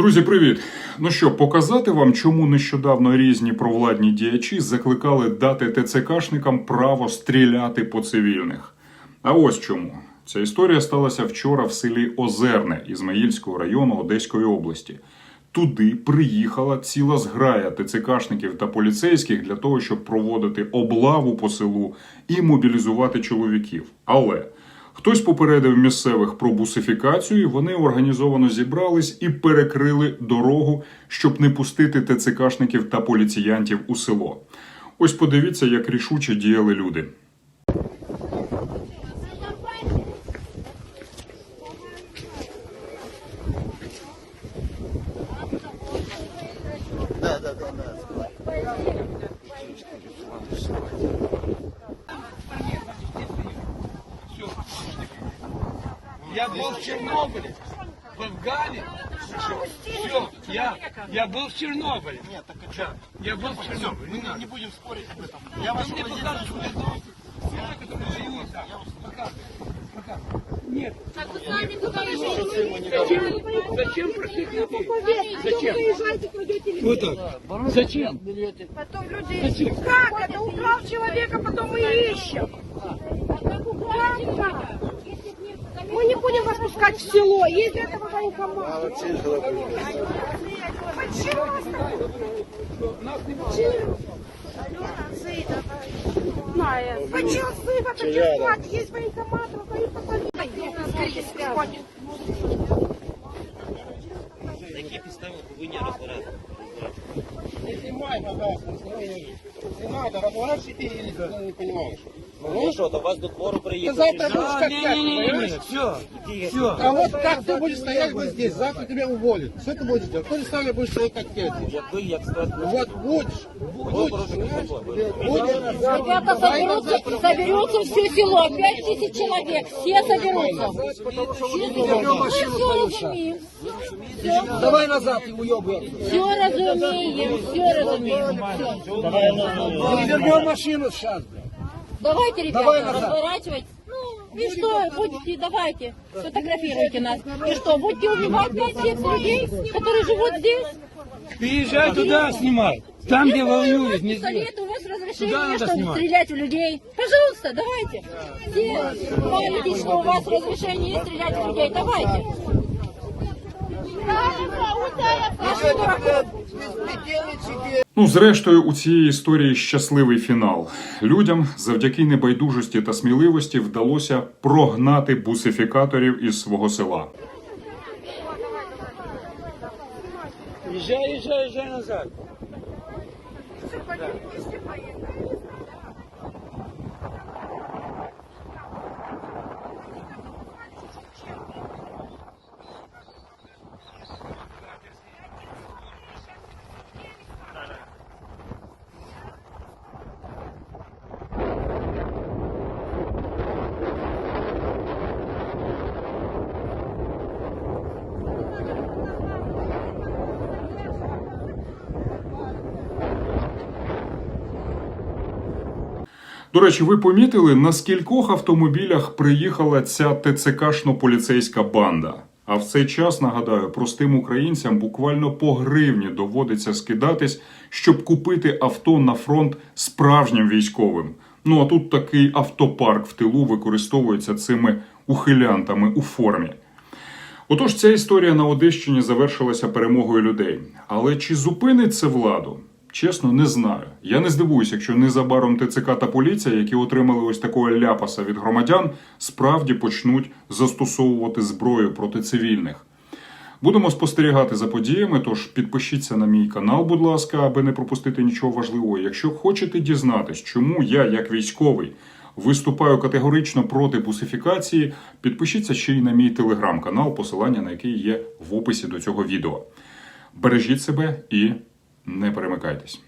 Друзі, привіт! Ну що, показати вам, чому нещодавно різні провладні діячі закликали дати ТЦКшникам право стріляти по цивільних. А ось чому. Ця історія сталася вчора в селі Озерне Ізмаїльського району Одеської області. Туди приїхала ціла зграя ТЦКшників та поліцейських для того, щоб проводити облаву по селу і мобілізувати чоловіків. Але Хтось попередив місцевих про бусифікацію, вони організовано зібрались і перекрили дорогу, щоб не пустити ТЦКшників та поліціянтів у село. Ось подивіться, як рішуче діяли люди. Я был в Чернобыле, в Афгане. Все, я, я был в Чернобыле. Нет, так что? Я был в Чернобыле. Не, не будем спорить об этом. Я вас не покажу, что это семья, которая живет там. Показывай, показывай. Нет. Зачем, зачем просить людей? Зачем? Вот так. Зачем? Потом люди как это украл человека, потом мы ищем. Как? Мы не будем вас пускать в село, есть для этого военкомат. Почему сыва таких плат? Есть военкомат, раздают посадить. Які підстави повинні розбирати? Не снимай, пожалуйста, снимай, не Снимай, да разворачивай ты или ты не понимаешь. Ну що, до вас до двору Ты завтра будешь как пять, понимаешь? Все, все. А вот как ты будешь стоять вот здесь, завтра тебя уволят. Что ты будешь делать? То же самое будешь стоять как. Як ви, як Ну вот будешь, будешь, понимаешь? Будешь. Ребята соберутся, соберется все село, пять тысяч человек, все соберутся. Все разумеем, Давай назад и уебывай. все разумеем, все разумеем. всё. Вернем машину сейчас, блядь. Давайте, Давай ребята, назад. разворачивать. Ну, и что, будете, давайте, сфотографируйте нас. И что, будете убивать 5-7 людей, которые живут здесь? Приезжай туда, снимай. Там, где воюют, не здесь. У вас разрешение, надо чтобы снимать. стрелять в людей. Пожалуйста, давайте. Все хвалитесь, что у вас разрешение есть стрелять в людей. Давайте. Наши дураков. Ну, зрештою, у цієї історії щасливий фінал. Людям завдяки небайдужості та сміливості вдалося прогнати бусифікаторів із свого села. Їжджай, їжджай, їжджай назад. До речі, ви помітили, на скількох автомобілях приїхала ця ТЦКшно-поліцейська банда. А в цей час, нагадаю, простим українцям буквально по гривні доводиться скидатись, щоб купити авто на фронт справжнім військовим. Ну а тут такий автопарк в тилу використовується цими ухилянтами у формі. Отож, ця історія на Одещині завершилася перемогою людей. Але чи зупинить це владу? Чесно, не знаю. Я не здивуюся, якщо незабаром ТЦК та поліція, які отримали ось такого ляпаса від громадян, справді почнуть застосовувати зброю проти цивільних. Будемо спостерігати за подіями, тож підпишіться на мій канал, будь ласка, аби не пропустити нічого важливого. Якщо хочете дізнатись, чому я, як військовий, виступаю категорично проти бусифікації, підпишіться ще й на мій телеграм-канал, посилання на який є в описі до цього відео. Бережіть себе і не перемикайтесь.